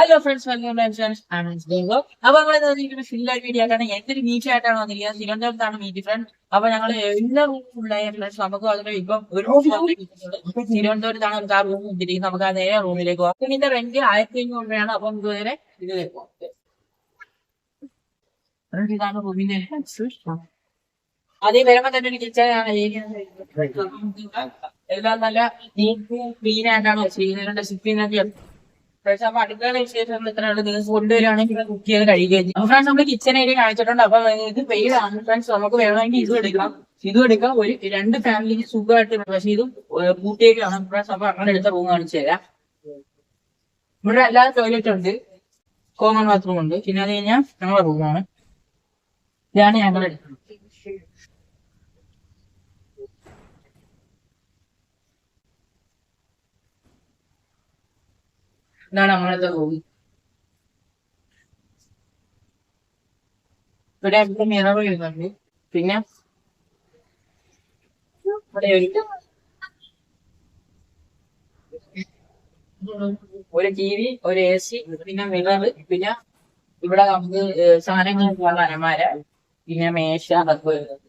Hello friends welcome അപ്പൊ നമ്മൾ ഫില്ലായി video ആയിട്ടാണ്. എന്തൊരു മീറ്റ് ആയിട്ടാണ് വന്നിരിക്കുന്നത്. തിരുവനന്തപുരത്താണ് മീറ്റ് ഫ്രണ്ട് അപ്പൊ ഞങ്ങൾ എല്ലാ റൂമുള്ളായ ഫ്രണ്ട്സ് നമുക്ക് അതിന്റെ ഇപ്പം ഒരു. തിരുവനന്തപുരത്താണ് നമുക്ക് ആ റൂം ഇട്ടിരിക്കുന്നത്. നമുക്ക് ആ നേരെ റൂമിലേക്ക് പോകാം. ഇതിന്റെ റെന്റ് ആയിരത്തി അഞ്ഞൂറ് രൂപയാണ്. അപ്പൊ നമുക്ക് നേരെ ഇതിലേക്ക് പോകാം. ഇതാണ് റൂമിന്റെ അതേ വരുമ്പോ തന്നെ ഒരു ഏരിയ എല്ലാം നല്ല നീറ്റ് ക്ലീൻ ആയിട്ടാണ് വെച്ചിരിക്കുന്നത്. സിപ്പിനൊക്കെ ഫ്രണ്ട്സ് അപ്പൊ അടുക്കള വിശേഷങ്ങൾ ഇത്രയുള്ള ദിവസം കൊണ്ടുവരികയാണെങ്കിൽ കുക്ക് ചെയ്ത് കഴിയുകയും ചെയ്യും. ഫ്രണ്ട്സ് നമ്മൾ ഏരിയ കാണിച്ചിട്ടുണ്ട്. ഫ്രണ്ട്സ് നമുക്ക് വേണമെങ്കിൽ ഇതും എടുക്കാം. ഇതും എടുക്കാം. ഒരു രണ്ട് ഫാമിലിക്ക് സുഖമായിട്ട്. പക്ഷെ ഇതും കൂട്ടിയേക്കാണ് ഫ്രണ്ട്സ് അപ്പൊ അങ്ങനെ എടുത്ത റൂം കാണിച്ചു ഇവിടെ എല്ലാ ടോയ്ലറ്റ് ഉണ്ട്. കോമൺ ബാത്റൂം ഉണ്ട്. പിന്നെ അത് കഴിഞ്ഞാൽ ഞങ്ങളുടെ റൂമാണ് ഇതാണ് ഞങ്ങൾ ഇതാണ് അങ്ങനത്തെ റൂം ഇവിടെ ഇവിടെ മിറർ വരുന്നുണ്ട് പിന്നെ? ഒരു ടി വി ഒരു എ സി പിന്നെ മിറർ പിന്നെ ഇവിടെ നമുക്ക് സാധനങ്ങൾ ഉള്ള അലമാര പിന്നെ മേശ അതൊക്കെ വരുന്നുണ്ട്.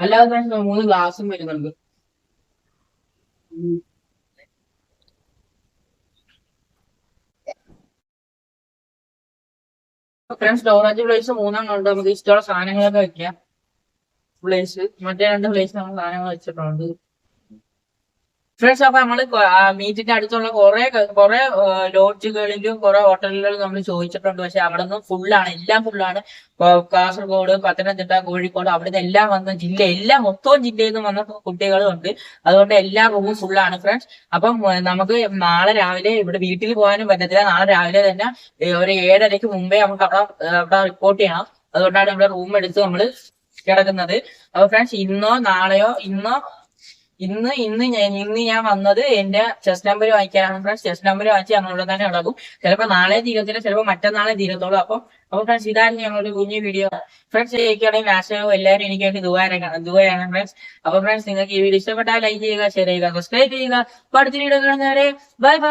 അല്ലാതെ മൂന്ന് ഗ്ലാസും വരുന്നുണ്ട്. ഫ്രണ്ട്സ് സ്റ്റോറേജ് പ്ലേസ് മൂന്നെണ്ണം ഉണ്ട് നമുക്ക് ഇഷ്ടമുള്ള സാധനങ്ങളൊക്കെ വെക്കാം. പ്ലേസ് മറ്റേ രണ്ട് പ്ലേസ് നമ്മൾ സാധനങ്ങൾ വെച്ചിട്ടുണ്ട്. ഫ്രണ്ട്സ് അപ്പൊ നമ്മൾ മീറ്റിന്റെ അടുത്തുള്ള കുറെ കുറെ ലോഡ്ജുകളിലും കുറെ ഹോട്ടലുകളിലും നമ്മൾ ചോദിച്ചിട്ടുണ്ട്. പക്ഷെ അവിടെ നിന്ന് ഫുള്ളാണ് എല്ലാം ഫുള്ളാണ്. കാസർഗോഡ് പത്തനംതിട്ട കോഴിക്കോട് അവിടുന്ന് എല്ലാം വന്ന ജില്ല എല്ലാം മൊത്തം ജില്ലയിൽ നിന്ന് വന്ന കുട്ടികളും ഉണ്ട്. അതുകൊണ്ട് എല്ലാ റൂമും ഫുള്ളാണ് ഫ്രണ്ട്സ്. അപ്പം നമുക്ക് നാളെ രാവിലെ ഇവിടെ വീട്ടിൽ പോകാനും പറ്റത്തില്ല. നാളെ രാവിലെ തന്നെ ഒരു ഏഴരയ്ക്ക് മുമ്പേ നമുക്ക് അവിടെ അവിടെ റിപ്പോർട്ട് ചെയ്യണം. അതുകൊണ്ടാണ് ഇവിടെ റൂം എടുത്ത് നമ്മൾ കിടക്കുന്നത്. അപ്പൊ ഫ്രണ്ട്സ് ഇന്നോ നാളെയോ ഇന്നോ ഇന്ന് ഇന്ന് ഞാൻ ഇന്ന് ഞാൻ വന്നത് എന്റെ ചെസ്റ്റ് നമ്പർ വാങ്ങിക്കാനാണ് ഫ്രണ്ട്സ് ചെസ്റ്റ് നമ്പർ വാങ്ങിച്ച് ഞങ്ങളോട് തന്നെ ഉണ്ടാകും ചിലപ്പോ നാളെ തീരത്തില്ല ചിലപ്പോൾ മറ്റന്നാളെ തീരത്തുള്ളൂ. അപ്പൊ അപ്പൊ ഫ്രണ്ട്സ് ഇതായിരുന്നു ഞങ്ങളുടെ കുഞ്ഞു വീഡിയോ ഫ്രണ്ട്സ് എനിക്കാണെങ്കിൽ ലാസ്റ്റ് എല്ലാവരും എനിക്കായിട്ട് ദുബായാണ് ദുബായാണ് ഫ്രണ്ട്സ് അപ്പൊ ഫ്രണ്ട്സ് നിങ്ങൾക്ക് ഈ വീഡിയോ ഇഷ്ടപ്പെട്ടാൽ ലൈക്ക് ചെയ്യുക ഷെയർ ചെയ്യുക സബ്സ്ക്രൈബ് ചെയ്യുക. അടുത്ത വീഡിയോ ബൈ ബൈ